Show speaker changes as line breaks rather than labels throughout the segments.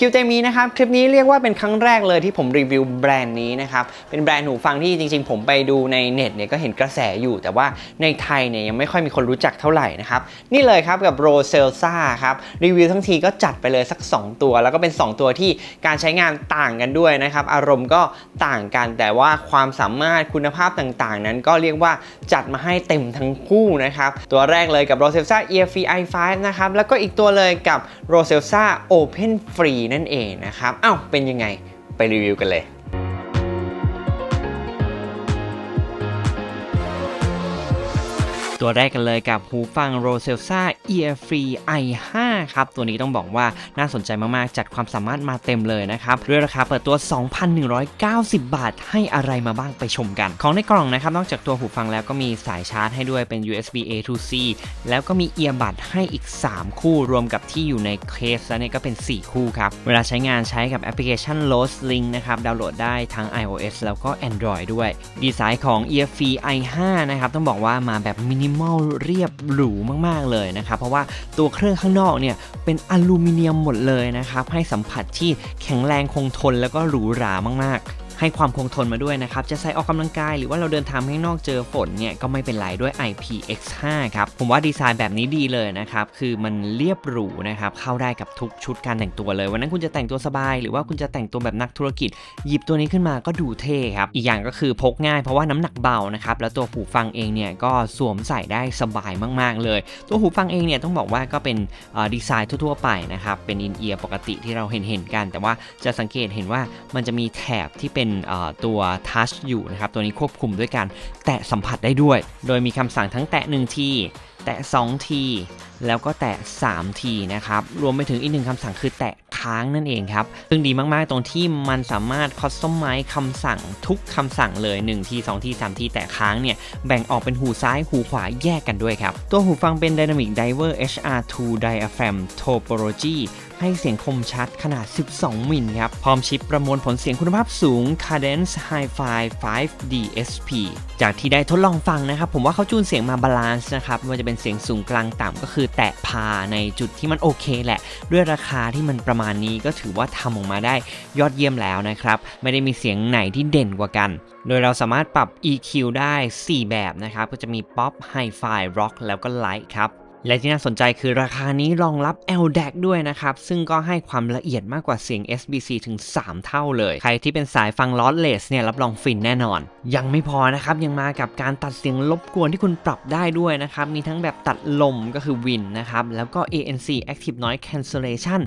คิวเจมีนะครับ คลิปนี้เรียกว่าเป็นครั้งแรกเลยที่ผมรีวิวแบรนด์นี้นะครับ เป็นแบรนด์หูฟังที่จริงๆ ผมไปดูในเน็ตเนี่ยก็เห็นกระแสอยู่ แต่ว่าในไทยเนี่ยยังไม่ค่อยมีคนรู้จักเท่าไหร่นะครับ นี่เลยครับกับโรเซลซ่าครับ รีวิวทั้งทีก็จัดไปเลยสัก 2 ตัว แล้วก็เป็น 2 ตัวที่การใช้งานต่างกันด้วยนะครับ อารมณ์ก็ต่างกันแต่ว่าความสามารถคุณภาพต่างๆ นั้นก็เรียกว่าจัดมาให้เต็มทั้งคู่นะครับตัวแรกเลยกับ r o s e l s a Ear Free i5 นะครับแล้วก็อีกตัวเลยกับ r o s e l s a Open Free นั่นเองนะครับเอ้าเป็นยังไง ไปรีวิวกันเลย ตัวแรกกันเลยกับหูฟัง r o s e l s a Ear Free i5 ครับ ตัวนี้ต้องบอกว่าน่าสนใจมากๆ จัดความสามารถมาเต็มเลยนะครับ ด้วยราคาเปิดตัว 2,190 บาท ให้อะไรมาบ้างไปชมกัน ของในกล่องนะครับ นอกจากตัวหูฟังแล้วก็มีสายชาร์จให้ด้วยเป็น USB A to C แล้วก็มีเอียบัดให้อีก 3 คู่รวมกับที่อยู่ในเคสแล้วเนี่ยก็เป็น 4 คู่ครับ เวลาใช้งานใช้กับแอปพลิเคชัน Lost Link นะครับ ดาวน์โหลดได้ทั้ง iOS แล้วก็ Android ด้วย ดีไซน์ของ Ear Free i5 นะครับ ต้องบอกว่ามาแบบมินิมอลเรียบหรูมากๆเลยนะครับ เพราะว่าตัวเครื่องข้างนอกเนี่ยเป็นอลูมิเนียมหมดเลยนะครับ ให้สัมผัสที่แข็งแรงคงทนแล้วก็หรูหรามากๆ ให้ความคงทนมาด้วยนะครับ จะใส่ออกกำลังกายหรือว่าเราเดินทางข้างนอกเจอฝนเนี่ยก็ไม่เป็นไรด้วย IPX5 ครับ ผมว่าดีไซน์แบบนี้ดีเลยนะครับ คือมันเรียบหรูนะครับ เข้าได้กับทุกชุดการแต่งตัวเลย วันนั้นคุณจะแต่งตัวสบาย หรือว่าคุณจะแต่งตัวแบบนักธุรกิจ หยิบตัวนี้ขึ้นมาก็ดูเท่ครับ อีกอย่างก็คือพกง่ายเพราะว่าน้ำหนักเบานะครับ แล้วตัวหูฟังเองเนี่ยก็สวมใส่ได้สบายมาก ๆ เลย ตัวหูฟังเองเนี่ยต้องบอกว่าก็เป็นดีไซน์ทั่วๆไปนะครับ เป็นอินเอียร์ปกติที่เราเห็นเห็นๆกัน แต่ว่าจะสังเกตเห็นว่ามันจะมีแถบที่เป็นเอ่อตัวทัชอยู่นะครับ ตัวนี้ควบคุมด้วยการแตะสัมผัสได้ด้วย โดยมีคำสั่งทั้งแตะ1ทีแตะ2ทีแล้วก็แตะ3ทีนะครับ รวมไปถึงอีกหนึ่งคำสั่งคือแตะ ค้างนั่นเองครับซึ่งดีมากๆตรงที่มันสามารถ customize คำสั่งทุกคำสั่งเลย1ที2ที3ทีแตะค้างเนี่ยแบ่งออกเป็นหูซ้ายหูขวาแยกกันด้วยครับ ตัวหูฟังเป็น Dynamic Diver HR2 Diaphragm Topology ให้เสียงคมชัดขนาด 12 มิลครับ พร้อมชิปประมวลผลเสียงคุณภาพสูง Cadence Hi-Fi 5 DSP จากที่ได้ทดลองฟังนะครับ ผมว่าเขาจูนเสียงมาบาลานซ์นะครับไม่ว่าจะเป็นเสียงสูงกลางต่ำก็คือแตะพาในจุดที่มันโอเคแหละ ด้วยราคาที่มันประมาณนี้ก็ถือว่าทำออกมาได้ยอดเยี่ยมแล้วนะครับ ไม่ได้มีเสียงไหนที่เด่นกว่ากัน โดยเราสามารถปรับ EQ ได้ 4 แบบนะครับ ก็จะมี Pop Hi-Fi Rock แล้วก็ Light ครับ และที่น่าสนใจคือราคานี้รองรับ LDAC ด้วยนะครับ ซึ่งก็ให้ความละเอียดมากกว่าเสียง SBC ถึง 3 เท่าเลย ใครที่เป็นสายฟังลอสเลสเนี่ยรับรองฟินแน่นอน ยังไม่พอนะครับ ยังมากับการตัดเสียงรบกวนที่คุณปรับได้ด้วยนะครับ มีทั้งแบบตัดลมก็คือ Win นะครับ แล้วก็ ANC Active Noise Cancellation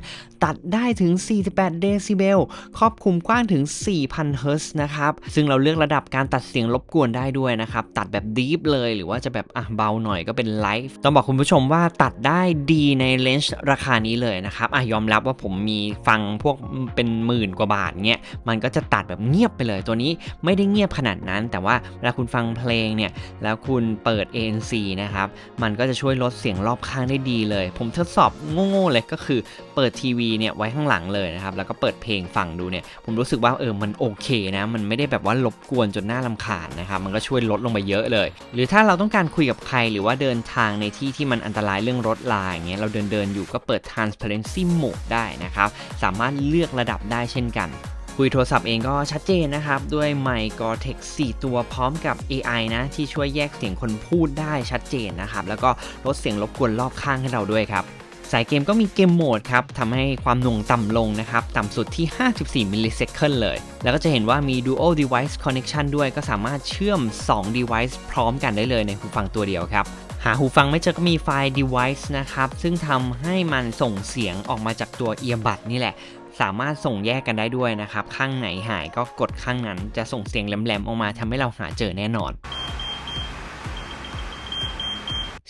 ตัดได้ถึง 48 เดซิเบลครอบคลุมกว้างถึง 4,000 เฮิร์ตซ์นะครับ ซึ่งเราเลือกระดับการตัดเสียงรบกวนได้ด้วยนะครับ ตัดแบบดีฟเลย หรือว่าจะแบบอะเบาหน่อยก็เป็นไลฟ์ต้องบอกคุณผู้ชมว่าตัดได้ดีในเลนส์ราคานี้เลยนะครับอะยอมรับว่าผมมีฟังพวกเป็นหมื่นกว่าบาทเงี้ยมันก็จะตัดแบบเงียบไปเลยตัวนี้ไม่ได้เงียบขนาดนั้น แต่ว่าเวลาคุณฟังเพลงเนี่ยแล้วคุณเปิด ANC นะครับมันก็จะช่วยลดเสียงรอบข้างได้ดีเลย ผมทดสอบโง่ๆเลยก็คือเปิดทีวีเนี่ยไว้ข้างหลังเลยนะครับแล้วก็เปิดเพลงฟังดูเนี่ยผมรู้สึกว่าเออมันโอเคนะมันไม่ได้แบบว่ารบกวนจนน่าลำคาญนะครับมันก็ช่วยลดลงไปเยอะเลย หรือถ้าเราต้องการคุยกับใครหรือว่าเดินทางในที่ที่มันอันตรายเรื่องรถลาอย่างเงี้ยเราเดินเดินอยู่ก็เปิด transparency mode ได้นะครับ สามารถเลือกระดับได้เช่นกันคุยโทรศัพท์เองก็ชัดเจนนะครับ ด้วยไมค์ Gore-Tex 4 ตัวพร้อมกับ AI นะ ที่ช่วยแยกเสียงคนพูดได้ชัดเจนนะครับ แล้วก็ลดเสียงรบกวนรอบข้างให้เราด้วยครับ สายเกมก็มีเกมโหมดครับทำให้ความหน่วงต่ำลงนะครับ ต่ำสุดที่ 54 มิลลิเซคันเลย แล้วก็จะเห็นว่ามี Dual Device Connection ด้วยก็สามารถเชื่อม 2 device พร้อมกันได้เลยในหูฟังตัวเดียวครับ หาหูฟังไม่เจอก็มีไฟล์ device นะครับ ซึ่งทำให้มันส่งเสียงออกมาจากตัวเอียบัดนี่แหละ สามารถส่งแยกกันได้ด้วยนะครับ ข้างไหนหายก็กดข้างนั้นจะส่งเสียงแหลมๆออกมาทำให้เราหาเจอแน่นอน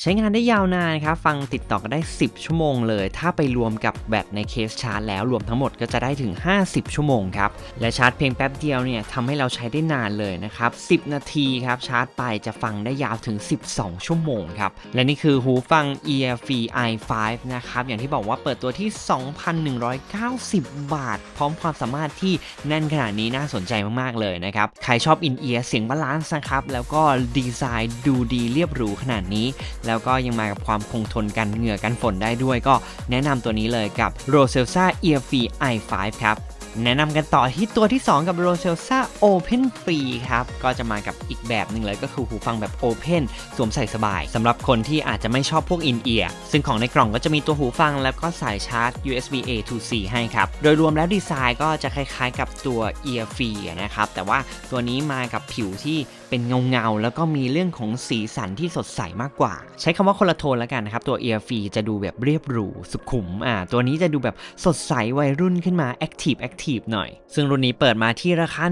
ใช้งานได้ยาวนานครับ ฟังติดต่อกันได้ 10 ชั่วโมงเลย ถ้าไปรวมกับแบตในเคสชาร์จแล้วรวมทั้งหมดก็จะได้ถึง 50 ชั่วโมงครับ และชาร์จเพียงแป๊บเดียวเนี่ยทำให้เราใช้ได้นานเลยนะครับ 10 นาทีครับชาร์จไปจะฟังได้ยาวถึง 12 ชั่วโมงครับ และนี่คือหูฟัง Ear Free i5 นะครับ อย่างที่บอกว่าเปิดตัวที่ 2,190 บาท พร้อมความสามารถที่แน่นขนาดนี้น่าสนใจมากๆเลยนะครับ ใครชอบอินเอียร์เสียงบาลานซ์นะครับแล้วก็ดีไซน์ดูดีเรียบหรูขนาดนี้แล้วก็ยังมากับความคงทนกันเหงื่อกันฝนได้ด้วยก็แนะนำตัวนี้เลยกับ r o s e l s a Ear f r e i5 ครับแนะนำกันต่อที่ตัวที่ 2 กับ r o s e l s a Open Free ครับ ก็จะมากับอีกแบบหนึ่งเลยก็คือหูฟังแบบ Open สวมใส่สบายสำหรับคนที่อาจจะไม่ชอบพวก In Ear ซึ่งของในกล่องก็จะมีตัวหูฟังแล้วก็สายชาร์จ USB A to C ให้ครับ โดยรวมแล้วดีไซน์ก็จะคล้ายๆกับตัว Ear Free นะครับ แต่ว่าตัวนี้มากับผิวที่เป็นเงาๆ แล้วก็มีเรื่องของสีสันที่สดใสมากกว่า ใช้คำว่าคนละโทนแล้วกันนะครับ ตัว Ear Free จะดูแบบเรียบหรูสุขุมอ่าตัวนี้จะดูแบบสดใสวัยรุ่นขึ้นมา Active Active หน่อย ซึ่งรุ่นนี้เปิดมาที่ราคา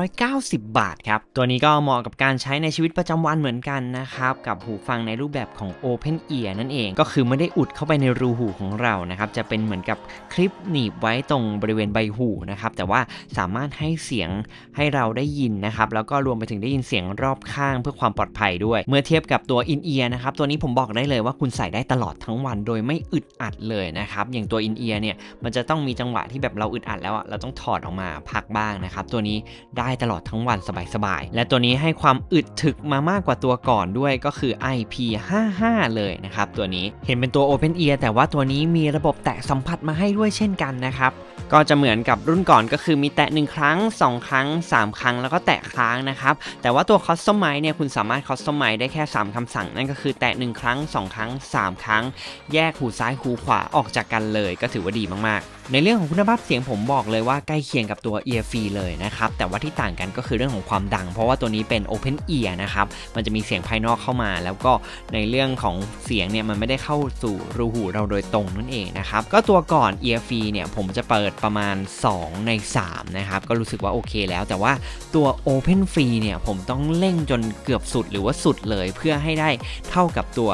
1,890 บาทครับ ตัวนี้ก็เหมาะกับการใช้ในชีวิตประจำวันเหมือนกันนะครับ กับหูฟังในรูปแบบของ Open Ear นั่นเองก็คือไม่ได้อุดเข้าไปในรูหูของเรานะครับจะเป็นเหมือนกับคลิปหนีบไว้ตรงบริเวณใบหูนะครับแต่ว่าสามารถให้เสียงให้เราได้ยินนะครับแล้วก็รวมไปถึงได้ยินเสียงรอบข้างเพื่อความปลอดภัยด้วย เมื่อเทียบกับตัว In Ear นะครับ ตัวนี้ผมบอกได้เลยว่าคุณใส่ได้ตลอดทั้งวันโดยไม่อึดอัดเลยนะครับ อย่างตัว In Ear เนี่ย มันจะต้องมีจังหวะที่แบบเราอึดอัดแล้วอะเราต้องถอดออกมาพักบ้างนะครับ ตัวนี้ได้ตลอดทั้งวันสบายๆ และตัวนี้ให้ความอึดถึกมามากกว่าตัวก่อนด้วยก็คือ IP55 เลยนะครับตัวนี้ เห็นเป็นตัว Open Ear แต่ว่าตัวนี้มีระบบแตะสัมผัสมาให้ด้วยเช่นกันนะครับ ก็จะเหมือนกับรุ่นก่อนก็คือมีแตะ 1 ครั้ง 2 ครั้ง 3 ครั้งแล้วก็แตะค้างนะครับ แต่ว่าตัวคอสตอมไมเนี่ยคุณสามารถคอสตอมไมได้แค่ 3คำสั่ง นั่นก็คือแตะ 1 ครั้ง 2 ครั้ง 3 ครั้ง แยกหูซ้ายหูขวาออกจากกันเลย ก็ถือว่าดีมากๆ ในเรื่องของคุณภาพเสียงผมบอกเลยว่าใกล้เคียงกับตัว Ear Free เลยนะครับ แต่ว่าที่ต่างกันก็คือเรื่องของความดัง เพราะว่าตัวนี้เป็น Open Ear นะครับ มันจะมีเสียงภายนอกเข้ามา แล้วก็ในเรื่องของเสียงเนี่ยมันไม่ได้เข้าสู่รูหูเราโดยตรงนั่นเองนะครับ ก็ตัวก่อน Ear Free เนี่ยผมจะเปิดประมาณ 2 ใน 3 นะครับ ก็รู้สึกว่าโอเคแล้ว แต่ว่าตัว Open Free เนี่ยผมต้องเร่งจนเกือบสุดหรือว่าสุดเลย เพื่อให้ได้เท่ากับตัว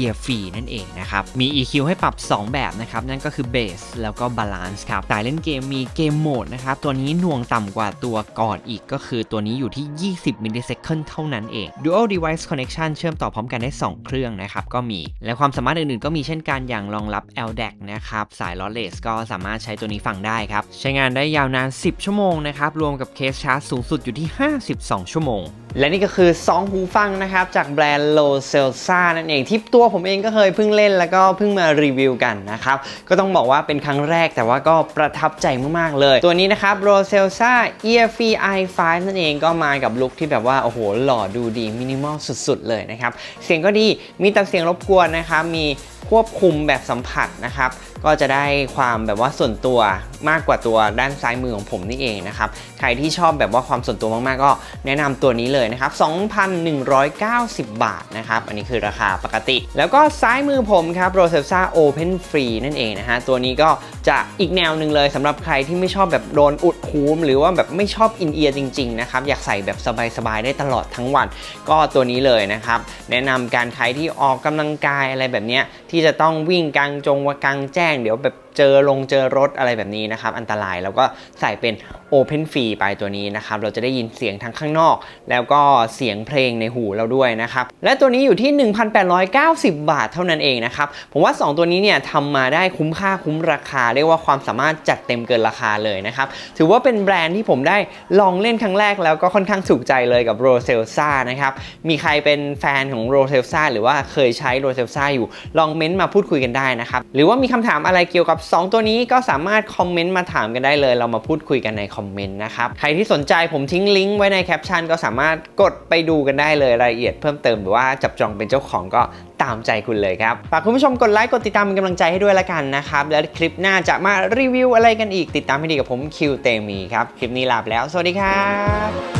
Ear Free นั่นเองนะครับ มี EQ ให้ปรับ 2 แบบนะครับ นั่นก็คือ Bass แล้วก็ Balance ครับสายเล่นเกมมีเกมโหมดนะครับ ตัวนี้หน่วงต่ำกว่าตัวก่อนอีกก็คือตัวนี้อยู่ที่ 20 มิลลิเซคันเท่านั้นเอง Dual Device Connection เชื่อมต่อพร้อมกันได้ 2 เครื่องนะครับ ก็มี และความสามารถอื่นๆ ก็มีเช่นกันอย่างรองรับ LDAC นะครับ สาย Lossless ก็สามารถใช้ตัวนี้ฟังได้ครับ ใช้งานได้ยาวนาน 10 ชั่วโมงนะครับ รวมกับเคสชาร์จสูงสุดอยู่ที่ 52 ชั่วโมง และนี่ก็คือ 2 หูฟังนะครับ จากแบรนด์ Lo Celsa นั่นเองที่ตัวผมเองก็เคยเพิ่งเล่นแล้วก็เพิ่งมารีวิวกันนะครับ ก็ต้องบอกว่าเป็นครั้งแรกแต่ว่าก็ประทับใจมาก ๆ เลย ตัวนี้นะครับ Lo Celsa Ear f e e i5 นั่นเองก็มากับลุคที่แบบว่า โอ้โห หล่อดูดี มินิมอลสุด ๆ เลยนะครับ เสียงก็ดีมีแต่เสียงรบกวนนะครับ มีควบคุมแบบสัมผัสนะครับก็จะได้ความแบบว่าส่วนตัวมากกว่าตัวด้านซ้ายมือของผมนี่เองนะครับ ใครที่ชอบแบบว่าความส่วนตัวมากๆ ก็แนะนำตัวนี้เลยนะครับ 2,190 บาทนะครับ อันนี้คือราคาปกติ แล้วก็ซ้ายมือผมครับ r o s e l s a Open Free นั่นเองนะฮะ ตัวนี้ก็จะอีกแนวหนึ่งเลยสำหรับใครที่ไม่ชอบแบบโดนอุดหูม หรือว่าแบบไม่ชอบอินเอียร์จริงๆนะครับ อยากใส่แบบสบายๆได้ตลอดทั้งวัน ก็ตัวนี้เลยนะครับ แนะนำการใครที่ออกกำลังกายอะไรแบบเนี้ยที่จะต้องวิ่งกลางจงวากลางแจ้งเดี๋ยวแบบ เจอลงเจอรถอะไรแบบนี้นะครับ อันตรายแล้วก็ใส่เป็น Open Free ไปตัวนี้นะครับ เราจะได้ยินเสียงทั้งข้างนอก แล้วก็เสียงเพลงในหูเราด้วยนะครับ และตัวนี้อยู่ที่ 1,890 บาทเท่านั้นเองนะครับ ผมว่า 2 ตัวนี้เนี่ยทำมาได้คุ้มค่าคุ้มราคา เรียกว่าความสามารถจัดเต็มเกินราคาเลยนะครับ ถือว่าเป็นแบรนด์ที่ผมได้ลองเล่นครั้งแรกแล้วก็ค่อนข้างถูกใจเลยกับ r o s e l s a นะครับ มีใครเป็นแฟนของ r o s e l s a หรือว่าเคยใช้ r o s e l s a อยู่ ลองเม้นต์มาพูดคุยกันได้นะครับ หรือว่ามีคำถามอะไรเกี่ยวกับ2 ตัวนี้ก็สามารถคอมเมนต์มาถามกันได้เลย เรามาพูดคุยกันในคอมเมนต์นะครับ ใครที่สนใจผมทิ้งลิงก์ไว้ในแคปชั่นก็สามารถกดไปดูกันได้เลยรายละเอียดเพิ่มเติมหรือว่าจับจองเป็นเจ้าของก็ตามใจคุณเลยครับ ฝากคุณผู้ชมกดไลค์ กดติดตามเป็นกำลังใจให้ด้วยละกันนะครับ แล้วคลิปหน้าจะมารีวิวอะไรกันอีก ติดตามให้ดีกับผมคิวเตมีครับ คลิปนี้ลาไปแล้ว สวัสดีครับ